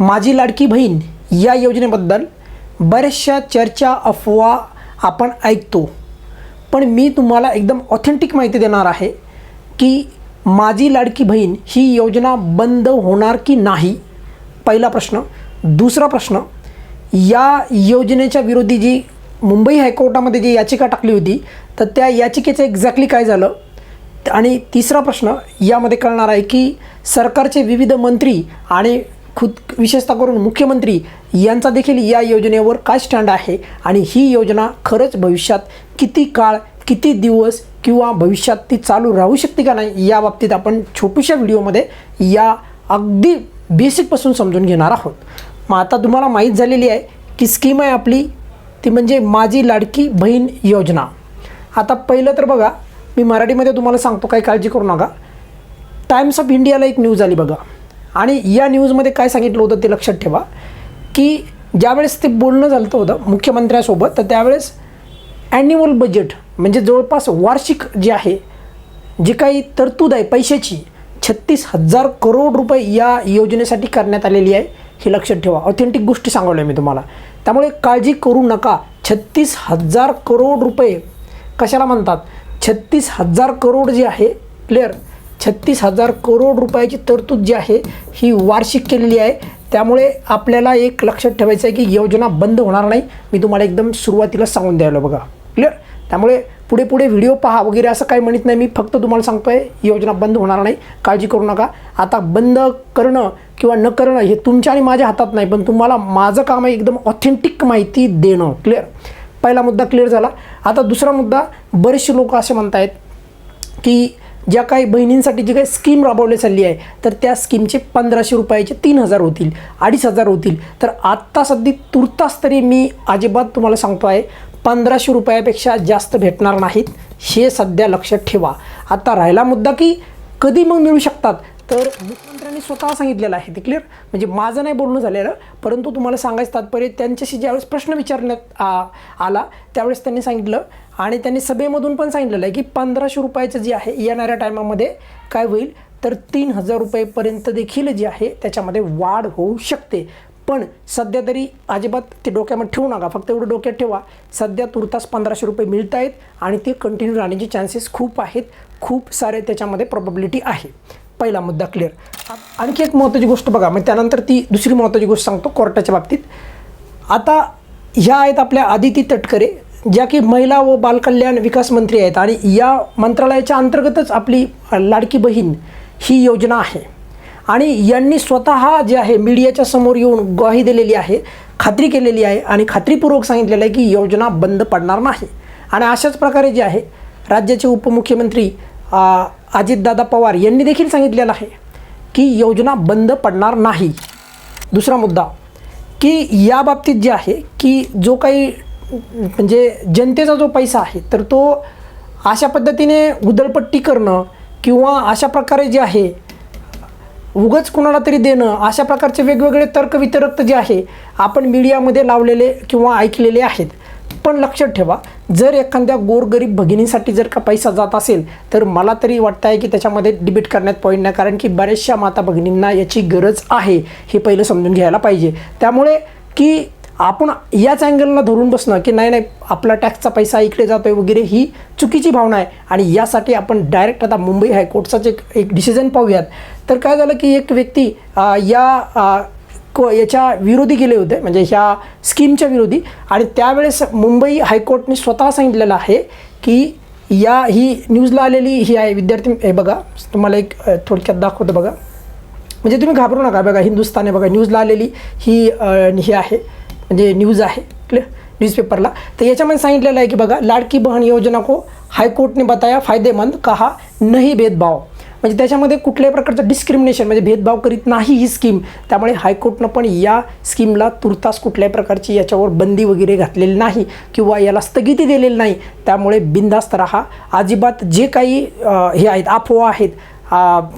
माझी लाडकी बहीण या योजनेबद्दल बऱ्याचशा चर्चा अफवा आपण ऐकतो. पण मी तुम्हाला एकदम ऑथेंटिक माहिती देणार आहे की माझी लाडकी बहीण ही योजना बंद होणार की नाही? पहिला प्रश्न. दुसरा प्रश्न. या योजनेच्या विरोधी जी मुंबई हायकोर्टामध्ये जी याचिका टाकली होती तर त्या याचिकेचं एक्झॅक्टली काय झालं? आणि तिसरा प्रश्न यामध्ये कळणार आहे की सरकारचे विविध मंत्री आणि खुद विशेषतः करून मुख्यमंत्री यांचा देखील या योजनेवर काय स्टँड आहे आणि ही योजना खरंच भविष्यात किती काळ किती दिवस किंवा भविष्यात ती चालू राहू शकते का नाही या बाबतीत आपण छोटूशा व्हिडिओमध्ये या अगदी बेसिकपासून समजून घेणार आहोत. मग आता तुम्हाला माहीत झालेली आहे की स्कीम आहे आपली ती म्हणजे माझी लाडकी बहीण योजना. आता पहिलं तर बघा मी मराठीमध्ये तुम्हाला सांगतो काही काळजी करू नका. टाइम्स ऑफ इंडियाला एक न्यूज आली बघा. आणि या न्यूजमध्ये काय सांगितलं होतं ते लक्षात ठेवा की ज्यावेळेस ते बोलणं झालं होतं मुख्यमंत्र्यासोबत तर त्यावेळेस ॲन्युअल बजेट म्हणजे जवळपास वार्षिक जे आहे जी काही तरतूद आहे पैशाची छत्तीस हजार करोड रुपये या योजनेसाठी करण्यात आलेली आहे हे लक्षात ठेवा. ऑथेंटिक गोष्टी सांगवल्या मी तुम्हाला. त्यामुळे काळजी करू नका. छत्तीस हजार करोड रुपये कशाला म्हणतात? छत्तीस हजार करोड जे आहे क्लिअर छत्तीस हजार करोड रुपयाची तरतूद जी आहे ही वार्षिक केलेली आहे. त्यामुळे आपल्याला एक लक्षात ठेवायचं आहे की योजना बंद होणार नाही. मी तुम्हाला एकदम सुरुवातीला सांगून द्यायला बघा. क्लिअर त्यामुळे पुढे पुढे व्हिडिओ पहा वगैरे असं काही म्हणत नाही. मी फक्त तुम्हाला सांगतो आहे योजना बंद होणार नाही. काळजी करू नका. आता बंद करणं किंवा न करणं हे तुमच्या आणि माझ्या हातात नाही पण तुम्हाला माझं काम आहे एकदम ऑथेंटिक माहिती देणं. क्लिअर पहिला मुद्दा क्लिअर झाला. आता दुसरा मुद्दा बरेचसे लोक असे म्हणत आहेत की ज्या काही बहिणींसाठी जी काही स्कीम राबवली चालली आहे तर त्या स्कीमचे पंधराशे रुपयाचे तीन हजार होतील अडीच हजार होतील. तर आत्ता सध्या तुर्तास तरी मी अजिबात तुम्हाला सांगतो आहे पंधराशे रुपयापेक्षा जास्त भेटणार नाहीत. हे सध्या लक्षात ठेवा. आता राहिला मुद्दा की कधी मग मिळू शकतात? तर मुख्यमंत्र्यांनी स्वतः सांगितलेलं आहे. ते क्लिअर म्हणजे माझं नाही बोलणं झालेलं परंतु तुम्हाला सांगायचं तात्पर्य त्यांच्याशी ज्यावेळेस प्रश्न विचारण्यात आ आला त्यावेळेस त्यांनी सांगितलं. आणि त्यांनी सभेमधून पण सांगितलेलं आहे की पंधराशे रुपयाचं जे आहे येणाऱ्या टायमामध्ये काय होईल तर तीन हजार रुपयेपर्यंत देखील जे आहे त्याच्यामध्ये वाढ होऊ शकते. पण सध्या तरी अजिबात ते डोक्यामध्ये ठेवू नका. फक्त एवढं डोक्यात ठेवा. सध्या तुर्तास पंधराशे रुपये मिळत आहेत आणि ते कंटिन्यू राहण्याचे चान्सेस खूप आहेत. खूप सारे त्याच्यामध्ये प्रॉबिलिटी आहे. पहिला मुद्दा क्लिअर आणखी एक महत्त्वाची गोष्ट बघा मग त्यानंतर ती दुसरी महत्त्वाची गोष्ट सांगतो कोर्टाच्या बाबतीत. आता ह्या आहेत आपल्या आदिती तटकरे ज्या की महिला व बालकल्याण विकास मंत्री आहेत आणि या मंत्रालयाच्या अंतर्गतच आपली लाडकी बहीण ही योजना आहे. आणि यांनी स्वतः जे आहे मीडियाच्या समोर येऊन ग्वाही दिलेली आहे खात्री केलेली आहे आणि खात्रीपूर्वक सांगितलेलं आहे की योजना बंद पडणार नाही. आणि अशाच प्रकारे जे आहे राज्याचे उपमुख्यमंत्री अजितदादा पवार यांनी देखील सांगितलेलं आहे की योजना बंद पडणार नाही. दुसरा मुद्दा की या बाबतीत जे आहे की जो काही म्हणजे जनतेचा जो पैसा आहे तर तो अशा पद्धतीने उदळपट्टी करणं किंवा अशा प्रकारे जे आहे उगच कुणाला तरी देणं अशा प्रकारचे वेगवेगळे तर्कवितर्क जे आहे आपण मीडियामध्ये लावलेले किंवा ऐकलेले आहेत. पण लक्षात ठेवा जर एखाद्या गोरगरीब भगिनीसाठी जर का पैसा जात असेल तर मला तरी वाटतं आहे की त्याच्यामध्ये डिबेट करण्यात पॉईंट नाही कारण की बऱ्याचशा माता भगिनींना याची गरज आहे हे पहिलं समजून घ्यायला पाहिजे. त्यामुळे की आपण याच अँगलला धरून बसणं की नाही नाही आपला टॅक्सचा पैसा इकडे जातो आहे वगैरे ही चुकीची भावना आहे. आणि यासाठी आपण डायरेक्ट आता मुंबई हायकोर्टचाच एक एक डिसिजन पाहूयात. तर काय झालं की एक व्यक्ती या को याच्या विरोधी गेले होते म्हणजे ह्या स्कीमच्या विरोधी. आणि त्यावेळेस मुंबई हायकोर्टने स्वतः सांगितलेलं आहे की या ही न्यूजला आलेली ही आहे विद्यार्थी हे बघा तुम्हाला एक थोडक्यात दाखवतो बघा. म्हणजे तुम्ही घाबरू नका बघा हिंदुस्थान आहे बघा न्यूजला आलेली ही हे ही आहे म्हणजे न्यूज आहे क्लिअर न्यूज़पेपरला. तर याच्यामध्ये सांगितलेलं आहे की बघा लाडकी बहन योजना को हाईकोर्ट ने बताया फायदेमंद कहा नाही भेदभाव. म्हणजे त्याच्यामध्ये कुठल्याही प्रकारचं डिस्क्रिमिनेशन म्हणजे भेदभाव करीत नाही ही स्कीम त्यामुळे हायकोर्टनं पण या स्कीमला तुर्तास कुठल्याही प्रकारची याच्यावर बंदी वगैरे घातलेली नाही किंवा याला स्थगिती दिलेली नाही. त्यामुळे बिनधास्त राहा. अजिबात जे काही हे आहेत अफवा आहेत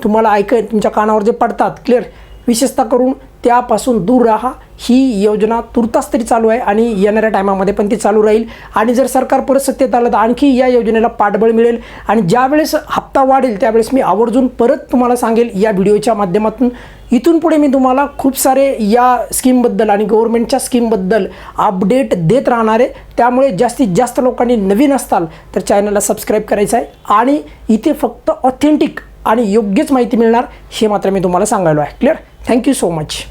तुम्हाला ऐक तुमच्या कानावर जे पडतात क्लिअर विशेषतः करून त्यापासून दूर राहा. ही योजना तुर्तास तरी चालू आहे आणि येणाऱ्या टायमामध्ये पण ती चालू राहील. आणि जर सरकार परत सत्तेत आलं तर आणखी या योजनेला पाठबळ मिळेल. आणि ज्यावेळेस हप्ता वाढेल त्यावेळेस मी आवर्जून परत तुम्हाला सांगेल या व्हिडिओच्या माध्यमातून. इथून पुढे मी तुम्हाला खूप सारे या स्कीमबद्दल आणि गव्हर्नमेंटच्या स्कीमबद्दल अपडेट देत राहणार आहे. त्यामुळे जास्तीत जास्त लोकांनी नवीन असताल तर चॅनलला सबस्क्राईब करायचं आहे. आणि इथे फक्त ऑथेंटिक आणि योग्यच माहिती मिळणार हे मात्र मी तुम्हाला सांगायलो आहे. Clear? Thank you so much.